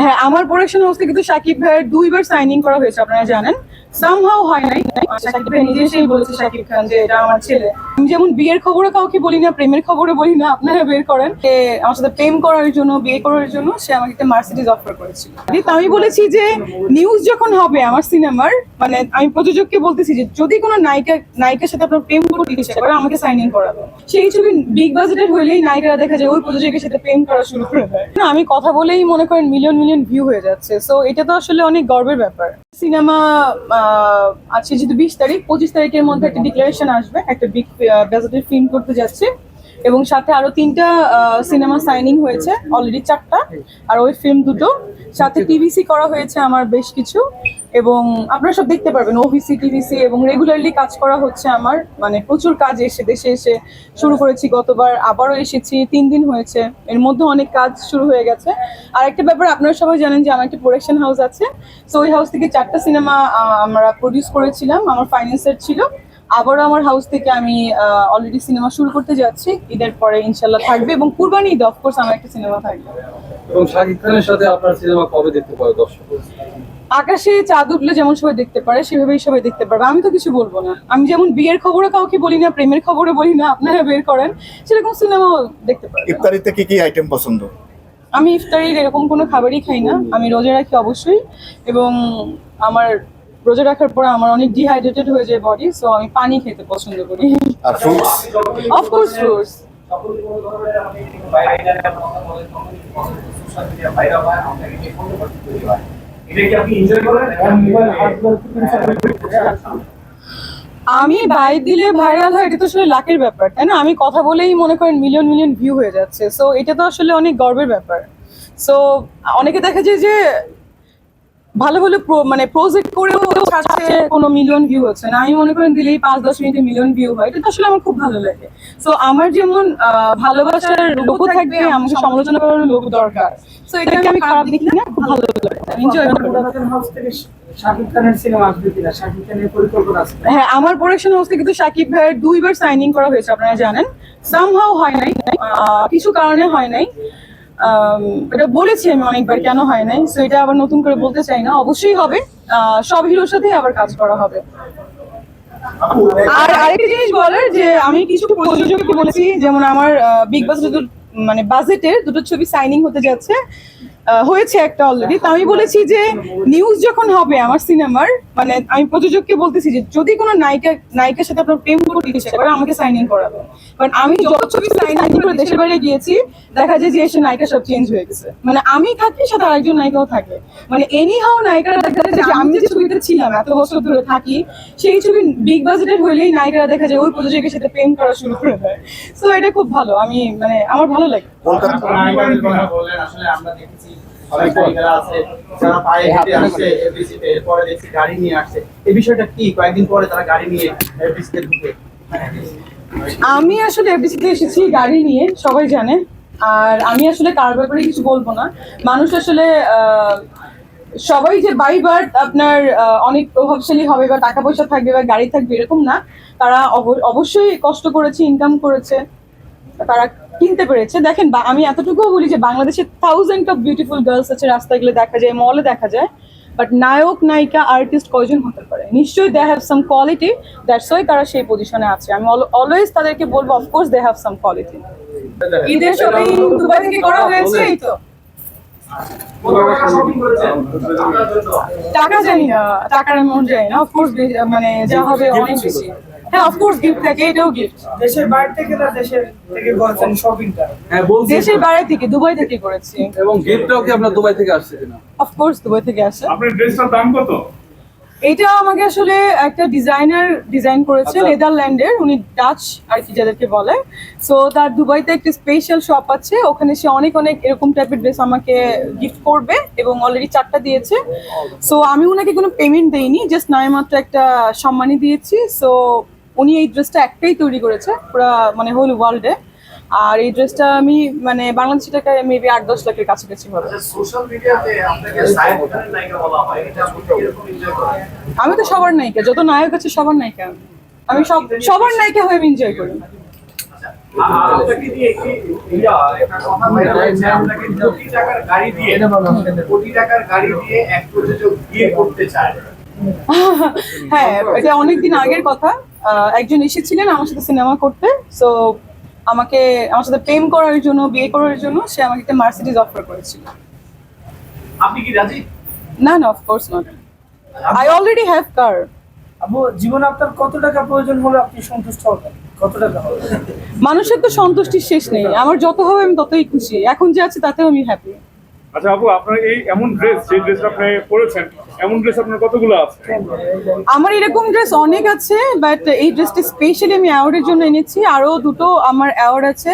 হ্যাঁ আমার প্রোডাকশন হাউসে কিন্তু সাকিব ভাইয়ের দুইবার সাইনিং করা হয়েছে, আপনারা জানেন। সামহাও হয় নাই। সাকিব ভাই নিজে এসেই বলেছে, সাকিব খান, যে এটা আমার ছেলে। আমি যেমন বিয়ের খবরে কাউকে বলি না, প্রেমের খবরে বলি না, আপনারা বের করেন। যে আমার সাথে প্রেম করার জন্য, বিয়ে করার জন্য, সে আমাকে একটা মার্সিডিজ অফার করেছিল। আমি বলেছি যে নিউজ যখন হবে আমার সিনেমার মানে আমি প্রযোজককে বলতেছি যে, যদি কোনো নায়িকা নায়িকার সাথে আপনার প্রেম করতে ইচ্ছা করে, আমাকে সাইনিং করাবেন সেই ছবি বিগ বাজেটের হলেই নায়িকারা দেখা যায়, ওই প্রযোজকের সাথে প্রেম করা শুরু করে না, আমি কথা বলেই মনে করেন মিলিয়ন মিলিয়ন ভিউ হয়ে যাচ্ছে। সো এটা তো আসলে অনেক গর্বের ব্যাপার। সিনেমা আজকে যেহেতু বিশ তারিখ পঁচিশ তারিখের মধ্যে একটা ডিক্লারেশন আসবে একটা বিগ বাজেটের ফিল্ম করতে যাচ্ছে। এবং সাথে আরও তিনটা সিনেমা সাইনিং হয়েছে অলরেডি চারটা। আর ওই ফিল্ম দুটো। সাথে টিভিসি করা হয়েছে আমার বেশ কিছু। এবং আপনারা সব দেখতে পারবেন ওভিসি টিভিসি এবং রেগুলারলি কাজ করা হচ্ছে আমার। মানে প্রচুর কাজ এসে, দেশে এসে শুরু করেছি, গতবার আবারও এসেছি, তিন দিন হয়েছে। এর মধ্যে অনেক কাজ শুরু হয়ে গেছে। আর একটা ব্যাপার, আপনারা সবাই জানেন যে আমার একটা প্রোডাকশন হাউস আছে। সো ওই হাউস থেকে চারটা সিনেমা আমরা প্রডিউস করেছিলাম, আমার ফাইন্যান্সার ছিল। আবারও আমার হাউস থেকে আমি অলরেডি সিনেমা শুরু করতে যাচ্ছি। ঈদের পরে ইনশাল্লাহ থাকবে এবং কুরবানি ঈদ অফকোর্স আমার একটা সিনেমা থাকবে। এবং শাকিব খানের সাথে আপনার সিনেমা কবে দেখতে পাবে দর্শক আকাশে চাঁদ উঠলে যেমন সবাই দেখতে পারে সেভাবেই সবাই দেখতে পারবে। আমি তো কিছু বলব না। আমি যেমন বিয়ের খবরে কাউকে বলি না প্রেমের খবরে বলি না আপনারা বের করেন সেরকম সিনেমাও দেখতে পারবে। ইফতারিতে কি কি আইটেম পছন্দ? আমি ইফতারির এরকম কোনো খাবারই খাই না। আমি রোজা রাখি অবশ্যই এবং আমার রোজা রাখার পর আমার অনেক ডিহাইড্রেটেড হয়ে যায় বডি সো আমি পানি খেতে পছন্দ করি। আর ফ্রুটস অফকোর্স ফ্রুটস আমি বাই দিলে ভাইরাল হয়, এটা তো আসলে লাকের ব্যাপার, তাই না? আমি কথা বলেই মনে করেন মিলিয়ন মিলিয়ন ভিউ হয়ে যাচ্ছে। সো এটা তো আসলে অনেক গর্বের ব্যাপার। সো অনেকে দেখা যায় যে ভালো ভালো মানে প্রজেক্ট করেও ছাড়ছে কোনো মিলিয়ন ভিউ হচ্ছে না। আমি মনে করেন দিলেই পাঁচ দশ মিনিটে মিলিয়ন ভিউ হয়। এটা তো আসলে আমার খুব ভালো লাগে। সো আমার যেমন ভালোবাসার লোকও থাকবে আমাকে সমালোচনা করার লোক দরকার। সো এটাকে আমি খারাপ দেখি না খুব ভালো লাগে। এনজয় প্রোডাকশন হাউস থেকে শাকিব হ্যাঁ আমার ভাইয়ের দুইবার সাইনিং করা হয়েছে আপনারা জানেন। সামহাও হয় নাই। কিছু কারণে হয় নাই। এটা বলেছি আমি অনেকবার, কেন হয় নাই? সো এটা আবার নতুন করে বলতে চাই না। অবশ্যই হবে। সব হিরোর সাথে আবার কাজ করা হবে। আর আরেকটা জিনিস বলার, যে আমি কিছু প্রযোজককে বলেছি, যেমন আমার বিগ বাস মানে বাজেটের দুটো ছবি সাইনিং হতে যাচ্ছে। হয়েছে একটা অলরেডি তা আমি বলেছি যে নিউজ যখন হবে আমার সিনেমার মানে আমি প্রযোজককে বলতেছি যে যদি কোনো নায়িকা নায়িকার সাথে আপনার প্রেম করতে ইচ্ছা করে আমাকে সাইনিং করাবে। কারণ আমি যত ছবি সাইনিং করে দেশের বাইরে গিয়েছি দেখা যায় যে এসে নায়িকা সব চেঞ্জ হয়ে গেছে। মানে আমি থাকি সাথে আরেকজন নায়িকাও থাকে। মানে এনি হাও নায়িকারা দেখা যায় যে আমি যে ছবিতে ছিলাম এত বছর ধরে থাকি সেই ছবি বিগ বাজেটের হলেই নায়িকারা দেখা যায় ওই প্রযোজকের সাথে প্রেম করা শুরু করে দেয়। সো এটা খুব ভালো। আমি মানে আমার ভালো লাগে। কলকাতা আসলে আমরা দেখেছি আছে যারা পায়ে হেঁটে আসছে FBC তে, এরপরে দেখছি গাড়ি নিয়ে আসছে। এই বিষয়টা কি? কয়েকদিন পরে তারা গাড়ি নিয়ে FBC ঢুকে। আমি আসলে এসেছি গাড়ি নিয়ে সবাই জানে। আর আমি আসলে কার ব্যাপারে কিছু বলব না। মানুষ আসলে আহ, সবাই যে বাই বার্থ আপনার আহ, অনেক প্রভাবশালী হবে বা টাকা পয়সা থাকবে বা গাড়ি থাকবে এরকম না। তারা অব- অবশ্যই কষ্ট করেছে ইনকাম করেছে। তারা কিনতে পেরেছে। দেখেন আমি এতটুকুও বলি যে বাংলাদেশে থাউজেন্ড অফ বিউটিফুল গার্লস আছে, রাস্তায় রাস্তাগুলো দেখা যায় মলে দেখা যায়। বাট নায়ক, নায়িকা আর্টিস্ট কয়জন হতে পারে? নিশ্চয়ই they have some quality that's why তারা সেই পজিশনে আছে। আমি অলওয়েজ তাদেরকে বলব of course they have some quality ঈদের শপিং দুবাই থেকে করা হয়েছে, এই তো। টাকা জানি না, টাকার অ্যামাউন্ট জানি না অফকোর্স মানে যা হবে অনেক বেশি। হ্যাঁ অফকোর্স গিফট থাকে এটাও গিফট দেশের বাইরে থেকে না দেশের থেকে করেছেন শপিংটা হ্যাঁ বলছি। দেশের বাইরে থেকে দুবাই থেকে করেছি। এবং গিফটটাও কি আপনার দুবাই থেকে আসছে কিনা? অফকোর্স দুবাই থেকে আসে। আপনার ড্রেসটার দাম কত? এটা আমাকে আসলে একটা ডিজাইনার ডিজাইন করেছে। নেদারল্যান্ডের উনি ডাচ আর কি যাদেরকে বলে। সো তার দুবাইতে একটা স্পেশাল শপ আছে ওখানে সে অনেক অনেক এরকম টাইপের ড্রেস আমাকে গিফট করবে এবং অলরেডি চারটা দিয়েছে। সো আমি ওনাকে কোনো পেমেন্ট দেইনি জাস্ট নয় মাত্র একটা সম্মানই দিয়েছি। সো উনি এই ড্রেসটা একটাই তৈরি করেছে পুরো মানে হোল ওয়ার্ল্ডে আর এই ড্রেসটা আমি মানে বাংলাদেশি টাকায় মেবি আট দশ লাখের কাছাকাছি হবে। হয় করেন? আমি তো সবার নায়িকা যত নায়ক আছে সবার নায়িকা। আমি। আমি সব সবার নায়িকা হয়ে এনজয় করি। চায়। হ্যাঁ এটা অনেকদিন আগের কথা। একজন এসেছিলেন আমার সাথে সিনেমা করতে। সো আমাকে আমার সাথে প্রেম করার জন্য বিয়ে করার জন্য সে আমাকে একটা মার্সিডিজ অফার করেছিল। আপনি কি রাজি? না না of course not I already have car আপু জীবনে আপনার কত টাকা প্রয়োজন হলে আপনি সন্তুষ্ট হবেন? কত টাকা হবে? মানুষের তো সন্তুষ্টির শেষ নেই। আমার যত হবে আমি ততই খুশি। এখন যে আছে তাতেও আমি হ্যাপি আচ্ছা আপু, আপনার এই এমন ড্রেস যে ড্রেসটা আপনি পরেছেন, এমন ড্রেস আপনার কতগুলো আছে? আমার এরকম ড্রেস অনেক আছে বাট এই ড্রেসটা স্পেশালি আমি অ্যাওয়ার্ডের জন্য এনেছি। আরও দুটো আমার অ্যাওয়ার্ড আছে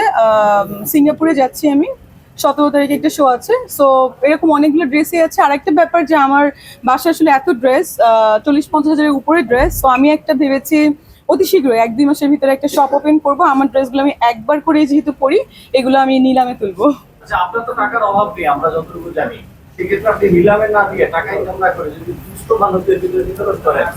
সিঙ্গাপুরে যাচ্ছি আমি। সতেরো তারিখে একটা শো আছে। সো এরকম অনেকগুলো ড্রেসই আছে। আর একটা ব্যাপার যে আমার বাসায় আসলে এত ড্রেস চল্লিশ পঞ্চাশ হাজারের উপরে ড্রেস তো আমি একটা ভেবেছি অতি শীঘ্রই, এক দুই মাসের ভিতরে একটা শপ ওপেন করব। আমার ড্রেসগুলো আমি একবার করে যেহেতু পরি, এগুলো আমি নিলামে তুলবো। আচ্ছা আপনার তো টাকার অভাব নেই, আমরা যতটুকু জানি। সেক্ষেত্রে আপনি নিলামে না দিয়ে টাকা ইনকাম না করে যদি দুস্থ মানুষদের ভিতরে করেন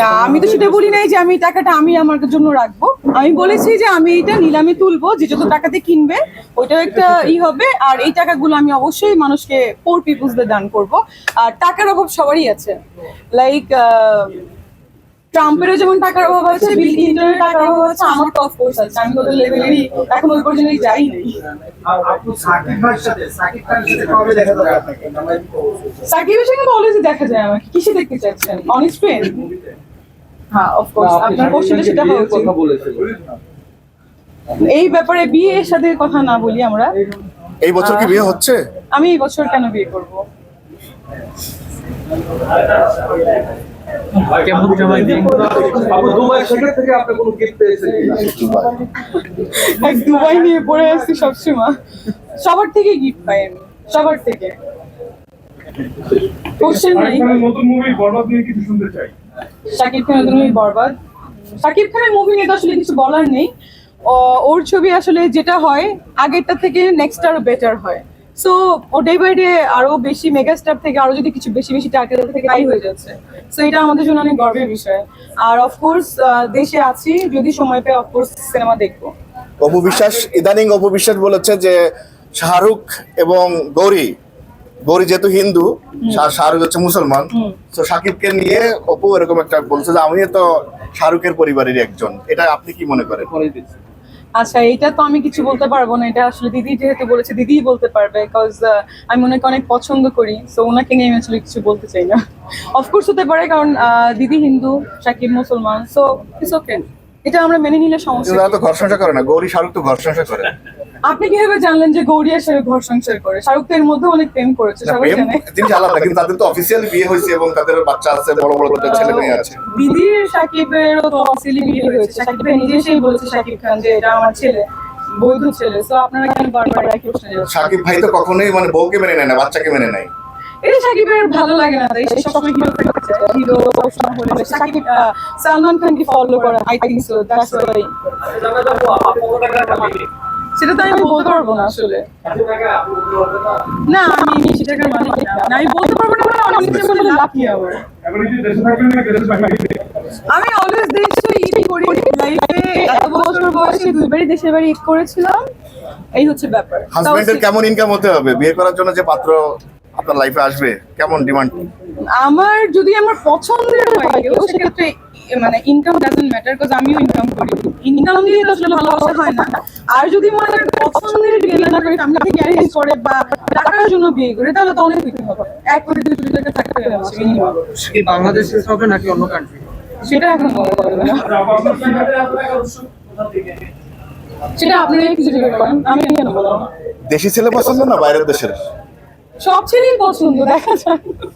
না, আমি তো সেটা বলি নাই যে আমি টাকাটা আমি আমার জন্য রাখব। আমি বলেছি যে আমি এটা নিলামে তুলবো, যে যত টাকাতে কিনবে, ওইটাও একটা ই হবে। আর এই টাকাগুলো আমি অবশ্যই মানুষকে পোর পিপুলসদের দান করব। আর টাকার অভাব সবারই আছে। লাইক ট্রাম্পেরও যেমন টাকার অভাব আছে বিল ক্লিন্টনের টাকার অভাব আছে আমার তো অফকোর্স আছে। আমি তো লেভেলেরই এখন ওই পর্যন্ত যাই নাই। সাকিবের সঙ্গে তো অলওয়েজ দেখা যায় আমাকে। কিসে দেখতে চাচ্ছেন? অনেক ফ্রেন্ড হ্যাঁ অফকোর্স আপনার কোশ্চেনটা সেটা হওয়া এই ব্যাপারে বিয়ের সাথে কথা না বলি আমরা। এই বছর কি বিয়ে হচ্ছে? আমি এই বছর কেন বিয়ে করব? কেমন জামাই দিন আপু দুবাই সেখান থেকে আপনি কোনো গিফট পেয়েছেন এক দুবাই। নিয়ে পড়ে আসছি সবসময়। সবার থেকে গিফট পাই আমি সবার থেকে। কোশ্চেন শাকিব নাই। খানের নতুন মুভি বরবাদ নিয়ে কিছু শুনতে চাই। শাকিব খানের তুমি বরবাদ। শাকিব খানের মুভি নিয়ে তো আসলে কিছু বলার নেই। ওর ছবি আসলে যেটা হয় আগেরটা থেকে নেক্সট আরও বেটার হয়। সো ও ডে বাই ডে আরও বেশি মেগাস্টার থেকে আরও যদি কিছু বেশি বেশি টাকা থেকে হয়ে যাচ্ছে। সো এটা আমাদের জন্য অনেক গর্বের বিষয়। আর অফকোর্স দেশে আছি যদি সময় পাই অফকোর্স সিনেমা দেখব। অপু বিশ্বাস ইদানিং অপু বিশ্বাস বলেছে যে শাহরুখ এবং গৌরী গৌরী যেহেতু হিন্দু শাহরুখ হচ্ছে মুসলমান। তো সাকিবকে নিয়ে অপু এরকম একটা বলছে যে আমি তো শাহরুখের পরিবারেরই একজন। এটা আপনি কি মনে করেন? আচ্ছা এটা তো আমি কিছু বলতে পারব না এটা আসলে দিদি যেহেতু বলেছে দিদিই বলতে পারবে বিকজ আমি ওনাকে অনেক পছন্দ করি সো ওনাকে নিয়ে আমি আসলে কিছু বলতে চাই না। অফকোর্স হতে পারে কারণ আহ, দিদি হিন্দু সাকিব মুসলমান সো ইটস ওকে এটা আমরা মেনে নিলে সমস্যা? তো ঘর সংসার করে না গৌরী শাহরুখ তো ঘর সংসার করে। আপনি কীভাবে জানলেন যে গৌরী আর শাহরুখ ঘর সংসার করে? শাহরুখ তো এর মধ্যে অনেক প্রেম করেছে সবাই প্রেম জানে। জিনিস আলাদা কিন্তু তাদের তো অফিসিয়ালি বিয়ে হয়েছে এবং তাদের বাচ্চা আছে বড় বড় ছেলে মেয়ে আছে। দিদির সাকিবেরও তো অফিসিয়ালি বিয়ে হয়েছে। সাকিব ভাই নিজে বলেছে সাকিব খান যে এটা আমার ছেলে বৈধ ছেলে। সো আপনারা কেন বারবার একই প্রশ্ন সাকিব ভাই তো কখনোই মানে বউকে মেনে নেয় না বাচ্চাকে মেনে নেয়। এটা সাকিবের ভালো লাগে না তাই সে সবসময় হিরো থাকতে হিরো সবসময় হলে সাকিব সালমান খানকে ফলো করা I think so that's why সেটা তো আমি বলতে পারব না আসলে। না আমি বেশি না আমি বলতে পারব না মানে অনেক কিছু বলে লাভ কি আমি অলওয়েজ দেশ তো করি? লাইফে এত বছর বয়সে দুইবারই দেশের বাড়ি ঈদ করেছিলাম। এই হচ্ছে ব্যাপার। হাজবেন্ডের কেমন ইনকাম হতে হবে? বিয়ে করার জন্য যে পাত্র আপনার লাইফে আসবে কেমন ডিমান্ড আমার যদি আমার পছন্দের হয় সেক্ষেত্রে মানে ইনকাম ডাজন্ট ম্যাটার বিকজ আমিও ইনকাম করি। ইনকাম দিয়ে তো আসলে ভালোবাসা হয় না। আর যদি মনে করেন পছন্দের বিয়ে না করি আমি অ্যারেঞ্জ করে বা টাকার জন্য বিয়ে করি তাহলে তো অনেক কিছু হবে। এক কোটি দুই কোটি টাকা থাকতে হবে কি বাংলাদেশে হবে নাকি অন্য কান্ট্রি সেটা এখন বলা যাবে না। সেটা আপনারাই কিছু জিজ্ঞেস করেন আমি কেন বলব দেশি ছেলে পছন্দ না বাইরের দেশের? সব ছেলেই পছন্দ দেখা যায়